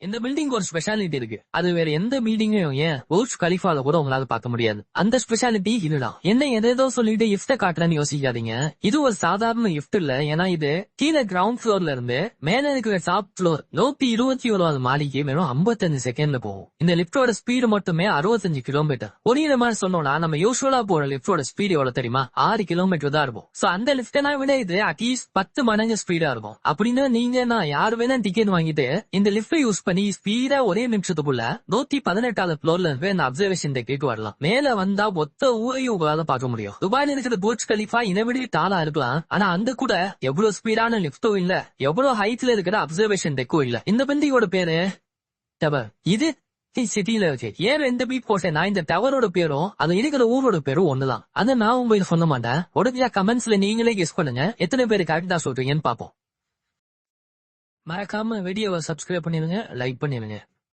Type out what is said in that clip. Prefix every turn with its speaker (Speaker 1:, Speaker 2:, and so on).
Speaker 1: இந்த பில்டிங் ஒரு ஸ்பெஷாலிட்டி இருக்கு. அது வேற எந்த பில்டிங்கையும் ஏன் கலிஃபால கூட உங்களால பார்க்க முடியாது. அந்த ஸ்பெஷாலிட்டி இதுதான். என்ன எதேதோ சொல்லிட்டு இஃப்ட காட்டுறேன்னு யோசிக்காதீங்க. இது ஒரு சாதாரண இஃப்ட் இல்ல. ஏன்னா இது கீழே கிரவுண்ட் ஃப்ளோர்ல இருந்து மேல இருக்கிற டாப் ஃப்ளோர் நூத்தி இருபத்தி ஓராவது மாடிக்கு வெறும் 55 செகண்ட்ல போகும். இந்த லிப்டோட ஸ்பீடு மட்டுமே அறுபத்தஞ்சு கிலோமீட்டர் புரியுற மாதிரி சொன்னோம்னா நம்ம யூஸ்வலா போற லிப்டோட ஸ்பீடு எவ்வளவு தெரியுமா? ஆறு கிலோமீட்டர் தான் இருக்கும். சோ அந்த லிப்டனா விட இது அட்லீஸ்ட் பத்து மடங்கு ஸ்பீடா இருக்கும். அப்படின்னு நீங்க நான் யார் வேணா டிக்கெட் வாங்கிட்டு இந்த லிஃப்ட் யூஸ் பண்ணி ஸ்பீடா ஒரே நிமிஷத்துக்குள்ள நூத்தி பதினெட்டாவது ஃப்ளோர்ல இருந்து இந்த அப்சர்வேஷன் டெக்கிக்கு வரலாம். மேல வந்தா மொத்த ஊரையும் உங்களால பார்க்க முடியும். துபாயில இருக்கிற புர்ஜ் கலிஃபா இதை விட இருக்கலாம். ஆனா அந்த கூட எவ்வளவு ஸ்பீடான லிப்டும் இல்ல எவ்வளவு ஹைட்ல இருக்கிற அப்சர்வேஷன் டெக்கும் இல்ல. இந்த பில்டிங்கோட பேரு டவர் இது சிட்டில இருக்கு ஏன் எந்த பீட் போட்டேன்? நான் இந்த டவரோட பேரும் அது இருக்கிற ஊரோட பேரும் ஒண்ணுதான். அதை நான் உங்களுக்கு சொல்ல மாட்டேன். உடனே கமெண்ட்ஸ்ல நீங்களே கெஸ் பண்ணுங்க. எத்தனை பேர் கரெக்டா சொல்றீங்கன்னு பாப்போம் மறக்காம வீடியோவை சப்ஸ்கிரைப் பண்ணிடுங்க லைக் பண்ணிடுங்க